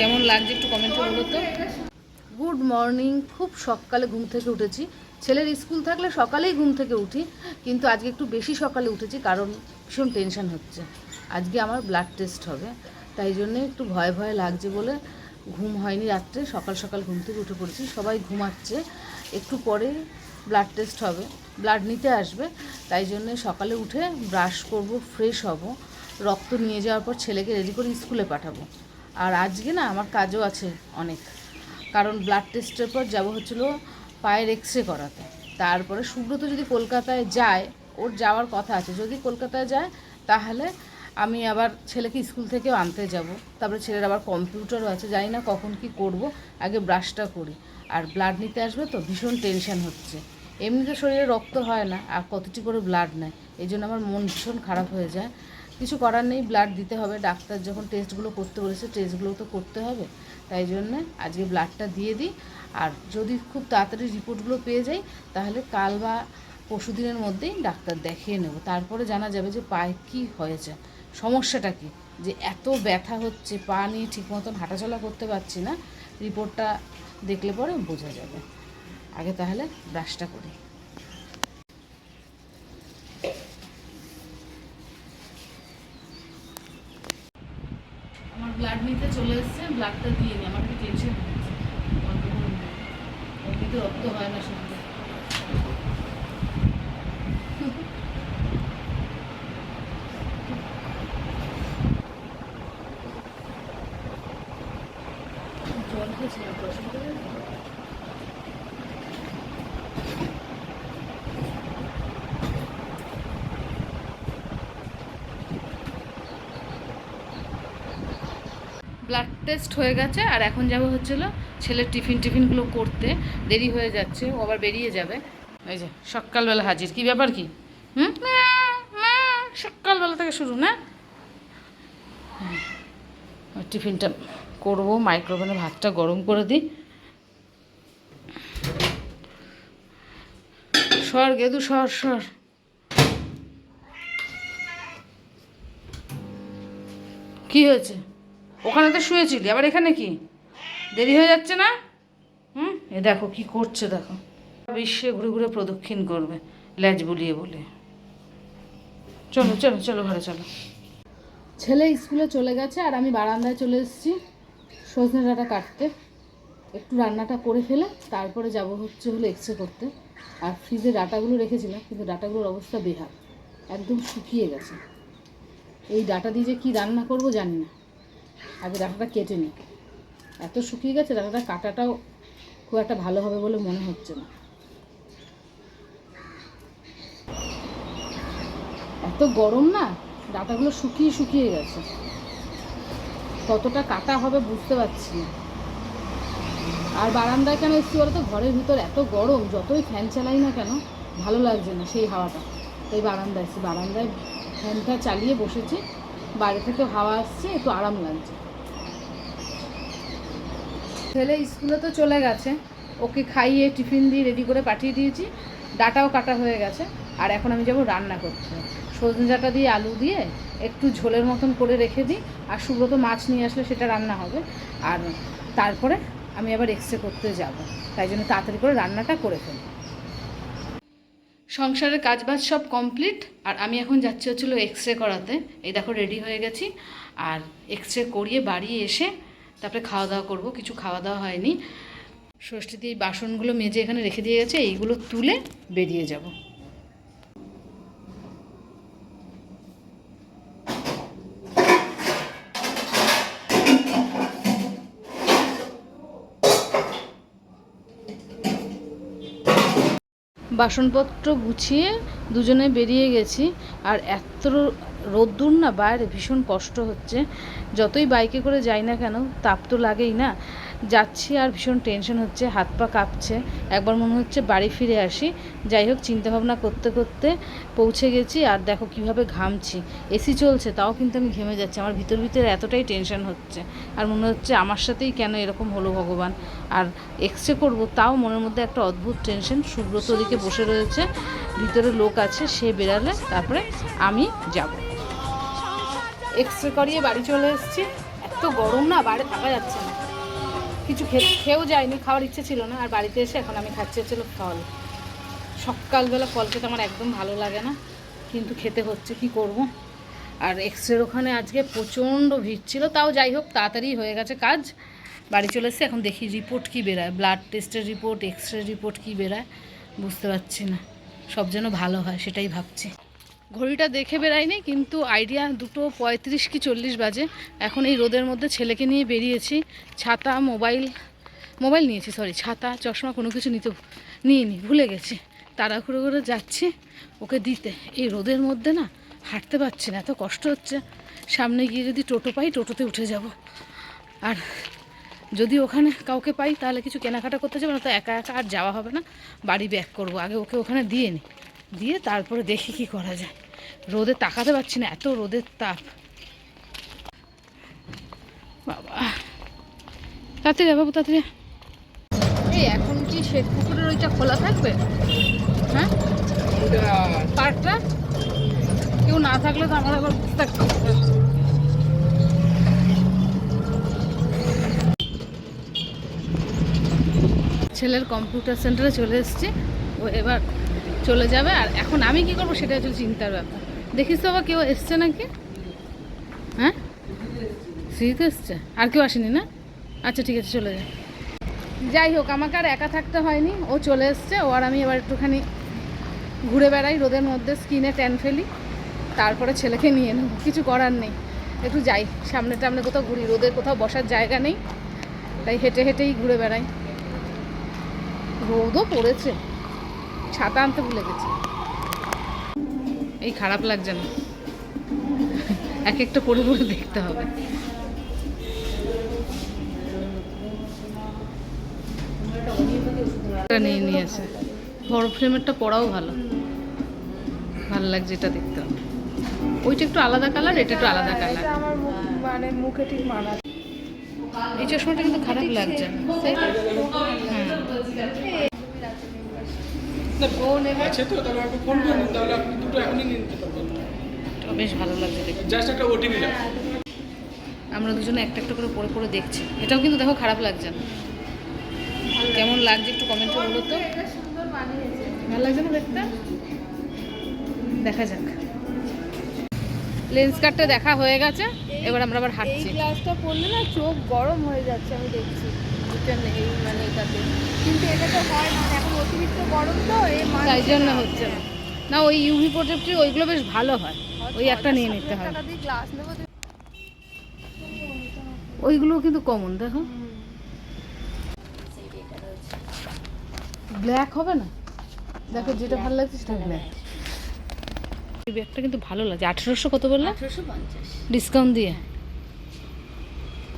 কেমন লাগছে একটু কমেন্টে বলো তো? গুড মর্নিং খুব সকালে ঘুম থেকে উঠেছি। ছেলের স্কুল থাকলে সকালেই ঘুম থেকে উঠি, কিন্তু আজকে একটু বেশি সকালে উঠেছি কারণ ভীষণ টেনশন হচ্ছে। আজকে আমার ব্লাড টেস্ট হবে, তাই জন্য একটু ভয় ভয় লাগছে বলে ঘুম হয়নি রাত্রে, সকাল সকাল ঘুম থেকে উঠে পড়েছি, সবাই ঘুমাচ্ছে। একটু পরে ব্লাড টেস্ট হবে ব্লাড নিতে আসবে, তাই জন্য সকালে উঠে ব্রাশ করব ফ্রেশ হব, রক্ত নিয়ে যাওয়ার পর ছেলেকে রেডি করে স্কুলে পাঠাবো। আর আজকে না আমার কাজও আছে অনেক। কারণ ব্লাড টেস্টের পর যাব হচ্ছিল পায়ের এক্স রে করাতে। তারপরে সুব্রত যদি কলকাতায় যায়, ওর যাওয়ার কথা আছে, যদি কলকাতায় যায়, তাহলে আমি আবার ছেলেকে স্কুল থেকেও আনতে যাব। তারপরে ছেলের আবার কম্পিউটারও আছে, জানি না কখন কি করব, আগে ব্রাশটা করি। আর ব্লাড নিতে আসবে তো, ভীষণ টেনশন হচ্ছে। এমনিতে শরীরে রক্ত হয় না, আর কতটি করে ব্লাড নেয়, এই জন্য আমার মন ভীষণ খারাপ হয়ে যায়। কিছু করার নেই ব্লাড দিতে হবে। ডাক্তার যখন টেস্টগুলো করতে বলেছে টেস্টগুলো তো করতে হবে। তাই জন্য আজকে ব্লাডটা দিয়ে দিই। আর যদি খুব তাড়াতাড়ি রিপোর্টগুলো পেয়ে যাই, তাহলে কাল বা পরশু দিনের মধ্যেই ডাক্তার দেখিয়ে নেব। তারপরে জানা যাবে যে পায়ে কী হয়েছে। সমস্যাটা কি? যে এত ব্যথা হচ্ছে, পা নিয়ে ঠিক মতন হাঁটাচলা করতে পারছি না রিপোর্টটা দেখলে পরে বোঝা যাবে। আগে তাহলে ব্রাশটা করি আমার ব্লাড নিতে চলে এসছে ব্লাডটা দিয়ে নি, আমার একটু টেনশন হচ্ছে রক্ত হয় না সঙ্গে জল খেয়েছিলাম তো অসুবিধা নেই তো? ব্লাড টেস্ট হয়ে গেছে, আর এখন যাব হচ্ছিল ছেলের টিফিন টিফিনগুলো করতে। দেরি হয়ে যাচ্ছে, ও আবার বেরিয়ে যাবে। এই যে, সকালবেলা হাজির। কি ব্যাপার কি? হুম? সকালবেলা থেকে শুরু না? হুম। টিফিনটা করব, মাইক্রোওভেনে ভাতটা গরম করে দিই। সর গেদু, সর সর। কি হয়েছে? ওখানে তো শুয়েছিলি, আবার এখানে কি? দেরি হয়ে যাচ্ছে না? হুম? এ দেখো কি করছে, দেখো। বিশ্বে ঘুরে ঘুরে প্রদক্ষিণ করবে, ল্যাজ বুলিয়ে বলে। চলো চলো চলো ঘরে, চলো। ছেলে স্কুলে চলে গেছে আর আমি বারান্দায় চলে এসেছি সজনে ডাঁটা কাটতে। একটু রান্নাটা করে ফেলে, তারপরে যাব হচ্ছে হলো এক্সরে করতে। আর ফ্রিজে ডাটাগুলো রেখেছিলাম, কিন্তু ডাটাগুলোর অবস্থা বেহাল, একদম শুকিয়ে গেছে। এই ডাটা দিয়ে যে কী রান্না করব জানি না। আগে ডাটাটা কেটে নিই এত শুকিয়ে গেছে ডাটাটা কাটাটাও খুব একটা ভালো হবে বলে মনে হচ্ছে না। এত গরম না ডাটাগুলো শুকিয়ে শুকিয়ে গেছে। কতটা কাটা হবে বুঝতে পারছি না। আর বারান্দায় কেন এসছি বলো তো? ঘরের ভিতর এত গরম, যতই ফ্যান চালাই না কেন, ভালো লাগছে না সেই হাওয়াটা। তাই বারান্দায় এসছি। বারান্দায় ফ্যানটা চালিয়ে বসেছি। বাইরে থেকে হাওয়া আসছে, একটু আরাম লাগছে। ছেলে স্কুলে তো চলে গেছে, ওকে খাইয়ে টিফিন দিয়ে রেডি করে পাঠিয়ে দিয়েছি, ডাটাও কাটা হয়ে গেছে, আর এখন আমি যাব রান্না করতে। সজনে ডাঁটা দিয়ে আলু দিয়ে একটু ঝোলের মতন করে রেখে দিই, আর সুব্রত মাছ নিয়ে আসলে সেটা রান্না হবে। আর তারপরে আমি আবার এক্সরে করতে যাব, তাই জন্য তাড়াতাড়ি করে রান্নাটা করে ফেলি। সংসারের কাজবাজ সব কমপ্লিট, আর আমি এখন যাচ্ছি হচ্ছিল এক্স রে করাতে। এই দেখো রেডি হয়ে গেছি। আর এক্স রে করিয়ে বাড়ি এসে তারপরে খাওয়া দাওয়া করব। কিছু খাওয়া দাওয়া হয়নি। ষষ্ঠীতে এই বাসনগুলো মেজে এখানে রেখে দিয়ে গেছে। এইগুলো তুলে বেরিয়ে যাব। বাসনপত্র গুছিয়ে দুজনে বেরিয়ে গেছি। আর এত রোদ্দুর না বাইরে, ভীষণ কষ্ট হচ্ছে। যতই বাইকে করে যাই না কেন, তাপ তো লাগেই না। যাচ্ছি আর ভীষণ টেনশন হচ্ছে, হাত পা কাঁপছে। একবার মনে হচ্ছে বাড়ি ফিরে আসি। যাই হোক, চিন্তাভাবনা করতে করতে পৌঁছে গেছি আর দেখো কীভাবে ঘামছি। এসি চলছে, তাও কিন্তু আমি ঘেমে যাচ্ছি। আমার ভিতর ভিতরে এতটাই টেনশন হচ্ছে আর মনে হচ্ছে আমার সাথেই কেন এরকম হলো ভগবান। আর এক্স রে করব, তাও মনের মধ্যে একটা অদ্ভুত টেনশন। সুব্রত ওদিকে বসে রয়েছে, ভিতরে লোক আছে, সে বেরালে তারপরে আমি যাব। এক্স রে করিয়ে বাড়ি চলে এসেছি। এত গরম না বাড়ি থাকা যাচ্ছে না। কিছু খেয়েও যায়নি, খাওয়ার ইচ্ছে ছিল না। আর বাড়িতে এসে এখন আমি খাচ্ছি হচ্ছিল ফল। সকালবেলা ফল খেতে আমার একদম ভালো লাগে না, কিন্তু খেতে হচ্ছে, কি করব? আর এক্সরের ওখানে আজকে প্রচণ্ড ভিড় ছিল, তাও যাই হোক, তাড়াতাড়ি হয়ে গেছে কাজ। বাড়ি চলে এসে এখন দেখি রিপোর্ট কি বেরায়। ব্লাড টেস্টের রিপোর্ট এক্স রে রিপোর্ট কি বেরায়, বুঝতে পারছি না। সব যেন ভালো হয়, সেটাই ভাবছি। ঘড়িটা দেখে বেরাইনি কিন্তু আইডিয়া দুটো পঁয়ত্রিশ কি চল্লিশ বাজে। এখন এই রোদের মধ্যে ছেলেকে নিয়ে বেরিয়েছি, ছাতা, মোবাইল মোবাইল নিয়েছি সরি ছাতা, চশমা কোনো কিছু নিতে নিইনি, ভুলে গেছি। তাড়াহুড়ো করে যাচ্ছি ওকে দিতে। এই রোদের মধ্যে না হাঁটতে পারছি না, এত কষ্ট হচ্ছে। সামনে গিয়ে যদি টোটো পাই, টোটোতে উঠে যাব। আর যদি ওখানে কাউকে পাই, তাহলে কিছু কেনাকাটা করতে যাব, না তো একা একা আর যাওয়া হবে না। বাড়ি ব্যাক করব, আগে ওকে ওখানে দিয়ে নিই দিয়ে তারপরে দেখি কি করা যায়। রোদে তাকাতে পারছি না, এত রোদের তাপ। বাবা। তাড়াতাড়ি যা বাবু, তাড়াতাড়ি এই, এখন কি শেখ পুকুরের ওইটা খোলা থাকবে? হ্যাঁ? পার্কটা? কেউ না থাকলে তো আমার আবার বুঝতে ছেলের কম্পিউটার সেন্টারে চলে এসেছি। ও এবার চলে যাবে। আর এখন আমি কি করব সেটা হচ্ছে চিন্তার ব্যাপার। দেখিস তো আবার কেউ এসছে নাকি? হ্যাঁ? সিঁড়িতে এসছে? আর কেউ আসেনি না? আচ্ছা ঠিক আছে, চলে যা। যাই হোক, আমাকে আর একা থাকতে হয়নি। ও চলে এসছে। ও আর আমি এবার একটুখানি ঘুরে বেড়াই, রোদের মধ্যে স্কিনে ট্যান ফেলি। তারপরে ছেলেকে নিয়ে নেব। কিছু করার নেই। একটু যাই সামনে টামনে কোথাও ঘুরি। রোদের কোথাও বসার জায়গা নেই। তাই হেঁটে হেঁটেই ঘুরে বেড়াই। রোদও পড়েছে। ছাতা আনতে ভুলে গেছি। এই খারাপ লাগছে না। এক একটা পরে পরে দেখতে হবে। নিয়ে নিয়েছে। বড় ফ্রেমেরটা পড়াও ভালো। ভালো লাগছে এটা দেখতে। ওইটা একটু আলাদা কালার এটা একটু আলাদা কালার। আমার মুখ মানে মুখে ঠিক মানা এই চশমাটা কিন্তু খারাপ লাগছে হ্যাঁ। ও নেবে আছে তো তাহলে আপনি ফোন করুন তাহলে আপনি দুটো এখনই নিয়ে নিতে পারবেন। বেশ ভালো লাগছে দেখতে। জাস্ট একটা ওটিপি আমরা দুজনে একটা একটা করে পরে পরে দেখছি। এটাও কিন্তু দেখো খারাপ লাগছে না। কেমন লাগছে একটু কমেন্ট বলো তো। ভালো লাগছে না দেখতে? দেখা যাক। লেন্স কাটটা দেখা হয়ে গেছে। এবার আমরা আবার এই হাঁটছি। গ্লাসটা পড়লে না চোখ গরম হয়ে যাচ্ছে আমি দেখছি। এটা এই মানে এটাতে। কিন্তু এটা তো হয় না এখন অতিরিক্ত গরম তো এই তাই জন্য। হচ্ছে। না না ওই ইউভি প্রোটেক্টর ওইগুলো বেশ ভালো হয়। ওই একটা নিয়ে নিতে হয় গ্লাস নেব ওইগুলো কিন্তু কমন দেখো। ব্ল্যাক হবে না? দেখো যেটা ভালো লাগছে সেটা ব্ল্যাক এই ব্যাগটা কিন্তু ভালো লাগছে। আঠেরোশো কত বললে? ডিসকাউন্ট দিয়ে।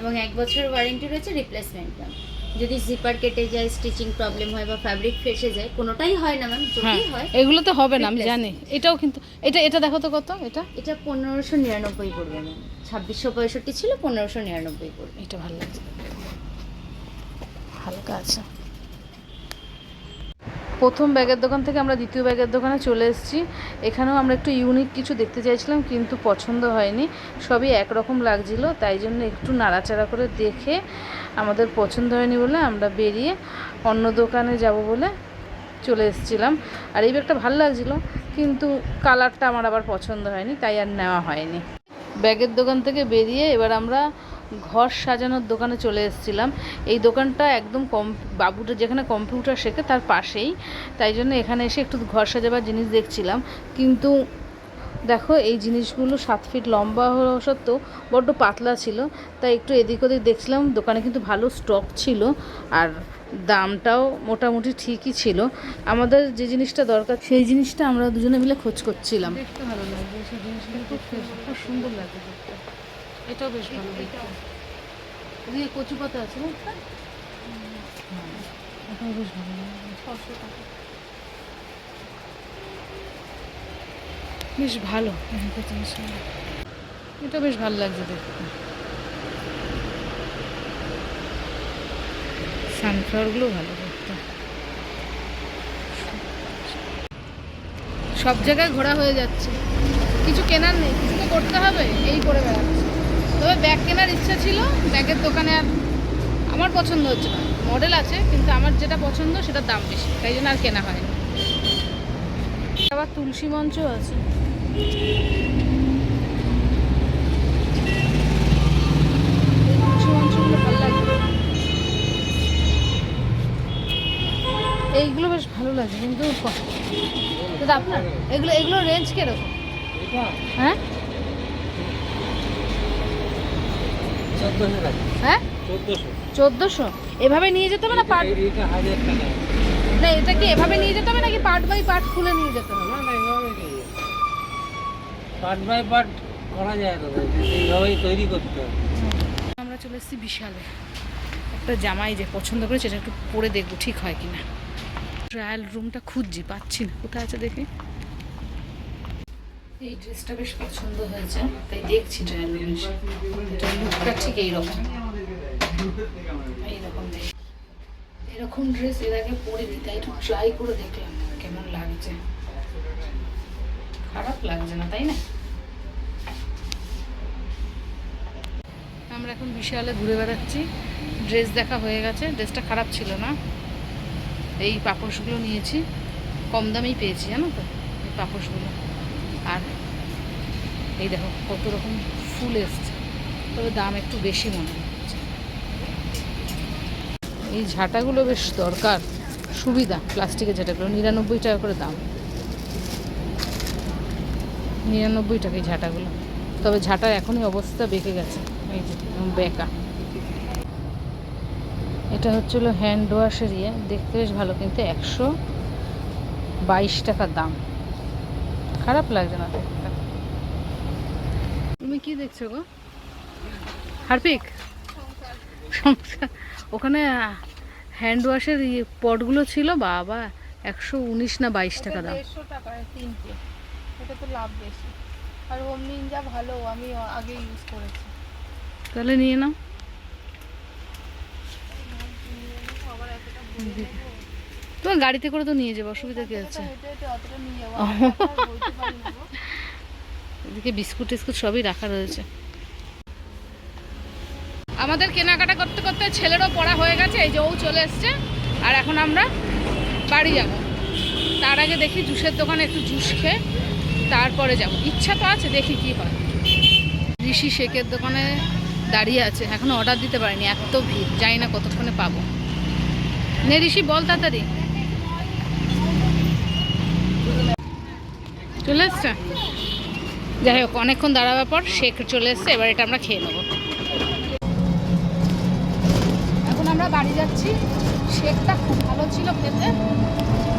এবং এক বছর ওয়ারেন্টি রয়েছে রিপ্লেসমেন্ট ম্যাম যদি জিপার কেটে যায় স্টিচিং প্রবলেম হয় বা ফ্যাব্রিক ফেসে যায় কোনোটাই হয় না ম্যাম হ্যাঁ যদি হয় এগুলো তো হবে না আমি জানি। এটাও কিন্তু এটা এটা দেখো তো কত এটা? এটা পনেরোশো নিরানব্বই পড়বে ম্যাম ছাব্বিশশো পঁয়ষট্টি ছিল পনেরোশো নিরানব্বই পড়বে। এটা ভালো লাগছে। হালকা আছে। প্রথম ব্যাগের দোকান থেকে আমরা দ্বিতীয় ব্যাগের দোকানে চলে এসেছি। এখানেও আমরা একটু ইউনিক কিছু দেখতে চাইছিলাম, কিন্তু পছন্দ হয়নি। সবই একরকম লাগছিল, তাই জন্য একটু নাড়াচাড়া করে দেখে আমাদের পছন্দ হয়নি বলে আমরা বেরিয়ে অন্য দোকানে যাব বলে চলে এসেছিলাম। আর এই ব্যাগটা ভালো লাগছিল, কিন্তু কালারটা আমার আবার পছন্দ হয়নি, তাই আর নেওয়া হয়নি। ব্যাগের দোকান থেকে বেরিয়ে এবার আমরা ঘর সাজানোর দোকানে চলে এসেছিলাম। এই দোকানটা একদম কম, বাবুটা যেখানে কম্পিউটার শেখে তার পাশেই। তাই জন্য এখানে এসে একটু ঘর সাজাবার জিনিস দেখছিলাম। কিন্তু দেখো, এই জিনিসগুলো সাত ফিট লম্বা হওয়া সত্ত্বেও বড্ড পাতলা ছিল। তাই একটু এদিক ওদিক দেখছিলাম, দোকানে কিন্তু ভালো স্টক ছিল আর দামটাও মোটামুটি ঠিকই ছিল। আমাদের যে জিনিসটা দরকার, সেই জিনিসটা আমরা দুজনে মিলে খোঁজ করছিলাম। দেখতে ভালো সেই জিনিসগুলো খুব সুন্দর দেখতে। এটাও বেশ ভালো দেখতে কচু পাতা আছে না? হ্যাঁ, এটাও বেশ ভালো বেশ ভালো। এটা বেশ ভালো লাগছে দেখতে। সানফ্লাওয়ারগুলো ভালো দেখতে। সব জায়গায় ঘোরা হয়ে যাচ্ছে। কিছু কেনার নেই কিছু তো করতে হবে এই করে বেড়াচ্ছে। তবে ব্যাগ কেনার ইচ্ছা ছিল ব্যাগের দোকানে আর আমার পছন্দ হচ্ছে না। মডেল আছে কিন্তু আমার যেটা পছন্দ সেটার দাম বেশি তাই জন্য আর কেনা হয়নি। আবার তুলসী মঞ্চ আছে। এইগুলো বেশ ভালো লাগে কিন্তু আপনার এগুলো এগুলো রেঞ্জ কীরকম? হ্যাঁ চোদ্দোশো টাকা হ্যাঁ? চোদ্দোশো। এভাবে নিয়ে যেতে হবে না? পার্ট না এটা কি এভাবে নিয়ে যেতে হবে নাকি পার্ট বাই পার্ট খুলে নিয়ে যেতে হবে? পার্ট বাই পার্ট করা যায় এইভাবেই তৈরি করতে হবে। আমরা চলে এসেছি বিশালে। একটা জামাই যে পছন্দ করেছে সেটা একটু পরে দেখব ঠিক হয় কিনা। ট্রায়াল রুমটা খুঁজছি পাচ্ছি না। কোথায় আছে দেখি? এই ড্রেসটা বেশ পছন্দ হয়েছে, তাই দেখছি ট্রায়াল রুমে এটা লুকটা ঠিক এইরকম। এইরকম দেখি এরকম ড্রেস এর আগে পরে তাই একটু ট্রাই করে দেখলাম কেমন লাগছে। খারাপ লাগছে না, তাই না? আমরা এখন বিশালে ঘুরে বেড়াচ্ছি। ড্রেস দেখা হয়ে গেছে ড্রেসটা খারাপ ছিল না। এই পাপোশগুলো নিয়েছি, কম দামেই পেয়েছি, জানো তো? এই পাপোশগুলো এই দেখো কত রকম ফুল এসছে। তবে দাম একটু বেশি মনে হচ্ছে। এই ঝাঁটাগুলো বেশ দরকার, সুবিধা প্লাস্টিকের ঝাঁটাগুলো, নিরানব্বই টাকা করে দাম। নিরানব্বই টাকা এই ঝাঁটাগুলো। তবে ঝাঁটার এখনই অবস্থা বেঁকে গেছে, এই যে বেঁকা। এটা হচ্ছিল হ্যান্ড ওয়াশের ইয়ে দেখতে বেশ ভালো, কিন্তু একশো বাইশ টাকা দাম। খারাপ লাগছে না দেখতে। তুমি কি দেখছ গো? হারপিক? ওখানে হ্যান্ড ওয়াশের পটগুলো ছিল বাবা একশো উনিশ না বাইশ টাকা দাম। দেড়শো টাকায় তিনটে। এটা তো লাভ বেশি। আর হোম নিনজা ভালো আমি আগে ইউজ করেছি। তাহলে নিয়ে নাও। তোমার গাড়িতে করে তো নিয়ে যাব অসুবিধা কি আছে? এদিকে বিস্কুট টিস্কুট সবই রাখা রয়েছে। আমাদের কেনাকাটা করতে করতে ছেলেরও পড়া হয়ে গেছে, এই যে ও চলে এসছে, আর এখন আমরা বাড়ি যাব। তার আগে দেখি জুসের দোকানে একটু জুস খেয়ে তারপরে যাব। ইচ্ছা তো আছে, দেখি কি হয়। ঋষি শেখের দোকানে দাঁড়িয়ে আছে, এখনও অর্ডার দিতে পারিনি, এত ভিড়, জানি না কতক্ষণে পাবো। নে ঋষি, বল তাড়াতাড়ি। চলে এসছে? যাই হোক, অনেকক্ষণ দাঁড়াবার পর শেক চলে এসছে, এবার এটা আমরা খেয়ে নেব। এখন আমরা বাড়ি যাচ্ছি। শেকটা খুব ভালো ছিল খেতে,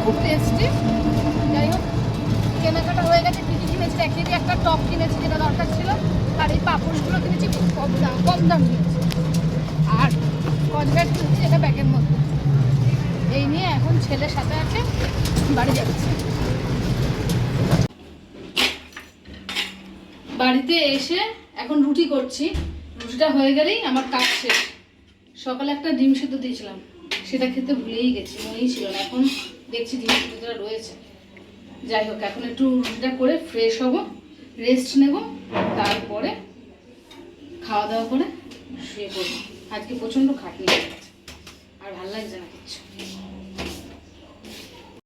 খুব টেস্টি যাই হোক, কেনাকাটা হয়ে গেছে, কী কিনেছি? একদিকে একটা টপ কিনেছি যেটা দরকার ছিল, আর এই পাপড়গুলো কিনেছি খুব কম দাম কম দাম নিয়েছি আর কনভেট কিনেছি এটা ব্যাগের মধ্যে। এই নিয়ে এখন ছেলের সাথে আছে, বাড়ি যাচ্ছি। বাড়িতে এসে এখন রুটি করছি। রুটিটা হয়ে গেলেই আমার কাজ শেষ। সকালে একটা ডিম সেদ্ধ দিয়েছিলাম। সেটা খেতে ভুলেই গেছি, মনেই ছিল না। এখন দেখছি ডিম সেদ্ধটা রয়েছে। যাই হোক, এখন একটু রুটিটা করে ফ্রেশ হব রেস্ট নেব, তারপরে খাওয়া দাওয়া করে শুয়ে পড়ব। আজকে প্রচণ্ড খাটনি। আর ভালো লাগছে না কিচ্ছু।